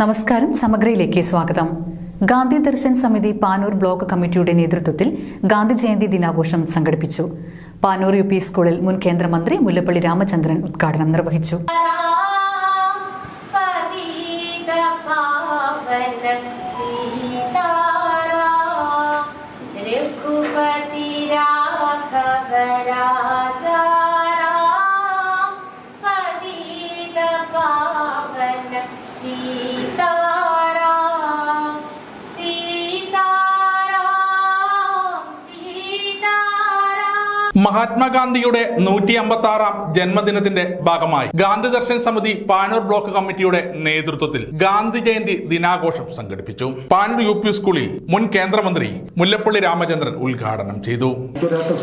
നമസ്കാരം സമഗ്രയിലേക്ക് സ്വാഗതം. ഗാന്ധി ദർശൻ സമിതി പാനൂർ ബ്ലോക്ക് കമ്മിറ്റിയുടെ നേതൃത്വത്തിൽ ഗാന്ധി ജയന്തി ദിനാഘോഷം സംഘടിപ്പിച്ചു. പാനൂർ യു പി സ്കൂളിൽ മുൻ കേന്ദ്രമന്ത്രി മുല്ലപ്പള്ളി രാമചന്ദ്രൻ ഉദ്ഘാടനം നിർവഹിച്ചു. മഹാത്മാഗാന്ധിയുടെ നൂറ്റി അമ്പത്തി ആറാം ജന്മദിനത്തിന്റെ ഭാഗമായി ഗാന്ധി ദർശൻ സമിതി പാനൂർ ബ്ലോക്ക് കമ്മിറ്റിയുടെ നേതൃത്വത്തിൽ ഗാന്ധി ജയന്തി ദിനാഘോഷം സംഘടിപ്പിച്ചു. പാനൂർ യു പി സ്കൂളിൽ മുൻ കേന്ദ്രമന്ത്രി മുല്ലപ്പള്ളി രാമചന്ദ്രൻ ഉദ്ഘാടനം ചെയ്തു.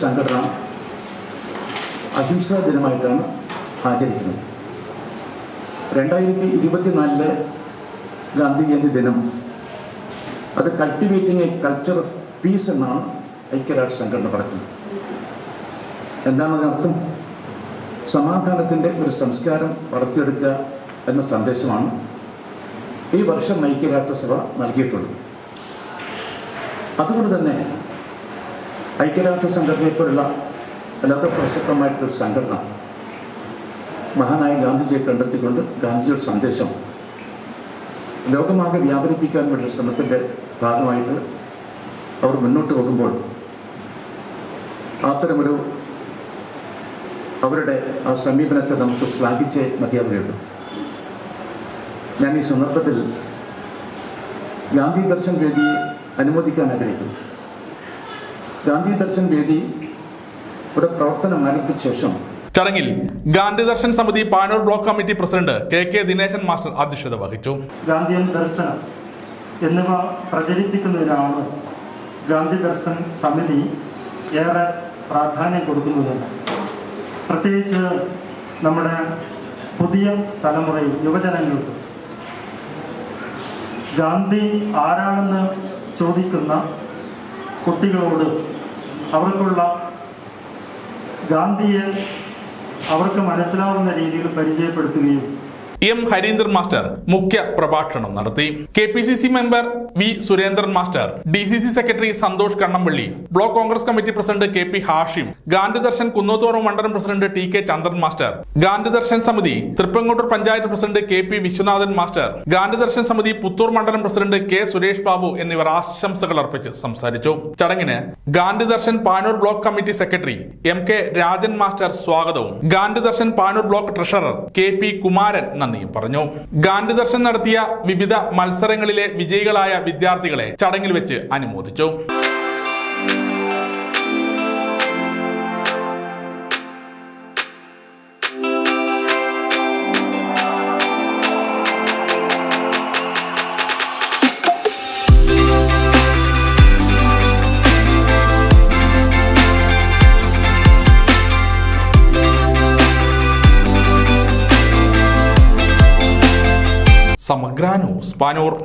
സംഘടന അഹിംസാ ദിനമായിട്ടാണ് ആചരിക്കുന്നത്. രണ്ടായിരത്തി ഇരുപത്തിനാലിലെ ഗാന്ധി ജയന്തി ദിനം. അത് cultivating a culture of peace എന്നാണ് ഐക്യരാഷ്ട്ര സംഘടന പറഞ്ഞത് എന്താണ് അതിനർത്ഥം സമാധാനത്തിന്റെ ഒരു സംസ്കാരം വളർത്തിയെടുക്കുക എന്ന സന്ദേശമാണ് ഈ വർഷം ഐക്യരാഷ്ട്രസഭ നൽകിയിട്ടുള്ളത്. അതുകൊണ്ട് തന്നെ ഐക്യരാഷ്ട്ര സംഘടനയെപ്പോലുള്ള അല്ലാതെ പ്രസക്തമായിട്ടുള്ളൊരു സംഘടന മഹാനായ ഗാന്ധിജിയെ കണ്ടെത്തിക്കൊണ്ട് ഗാന്ധിജിയുടെ സന്ദേശം ലോകമാകെ വ്യാപരിപ്പിക്കാൻ വേണ്ട ശ്രമത്തിന്റെ ഭാഗമായിട്ട് അവർ മുന്നോട്ട് പോകുമ്പോൾ അത്തരമൊരു അവരുടെ ആ സമീപനത്തെ നമുക്ക് ശ്ലാഘിച്ചേ മതിയാവുകയുള്ളൂ. ഞാൻ ഈ സന്ദർഭത്തിൽ ഗാന്ധി ദർശൻ വേദിയെ അനുമോദിക്കാൻ ആഗ്രഹിക്കുന്നു. ഗാന്ധി ദർശൻ വേദി ഇവിടെ പ്രവർത്തനം ആരംഭിച്ച ശേഷം ചടങ്ങിൽ Gandhi Darshan Samiti Panoor block committee president K K Dineshan master അധ്യക്ഷത വഹിച്ചു. ഗാന്ധിയൻ ദർശനം എന്നിവ പ്രചരിപ്പിക്കുന്നതിനാണ് ഗാന്ധി ദർശൻ സമിതി ഏറെ പ്രാധാന്യം കൊടുക്കുന്നത്. പ്രത്യേകിച്ച് നമ്മുടെ പുതിയ തലമുറയിൽ യുവജനങ്ങൾക്ക് ഗാന്ധി ആരാണെന്ന് ചോദിക്കുന്ന കുട്ടികളോട് അവർക്കുള്ള ഗാന്ധിയെ അവർക്ക് മനസ്സിലാവുന്ന രീതിയിൽ പരിചയപ്പെടുത്തുകയും എം ഹരീന്ദ്രൻ മാസ്റ്റർ മുഖ്യ പ്രഭാഷണം നടത്തി. K P C C member V Surendran master D C C secretary Santhosh Kannampally block Congress committee president K P Hashim Gandhi Darshan Kunnathoram മണ്ഡലം president T K Chandran master Gandhi Darshan Samiti Thrippangottur panchayat president K P Viswanathan master Gandhi Darshan Samiti Puthur മണ്ഡലം president K Suresh Babu എന്നിവർ ആശംസകൾ അർപ്പിച്ച് സംസാരിച്ചു. ചടങ്ങിന് Gandhi Darshan Panoor block committee secretary M K Rajan master സ്വാഗതവും. Gandhi Darshan Panoor block treasurer K P Kumaran നന്ദിയും പറഞ്ഞു. ഗാന്ധി ദർശൻ നടത്തിയ വിവിധ മത്സരങ്ങളിലെ വിജയികളായ വിദ്യാർത്ഥികളെ ചടങ്ങിൽ വെച്ച് അനുമോദിച്ചു. സമഗ്ര ന്യൂസ് പാനൂർ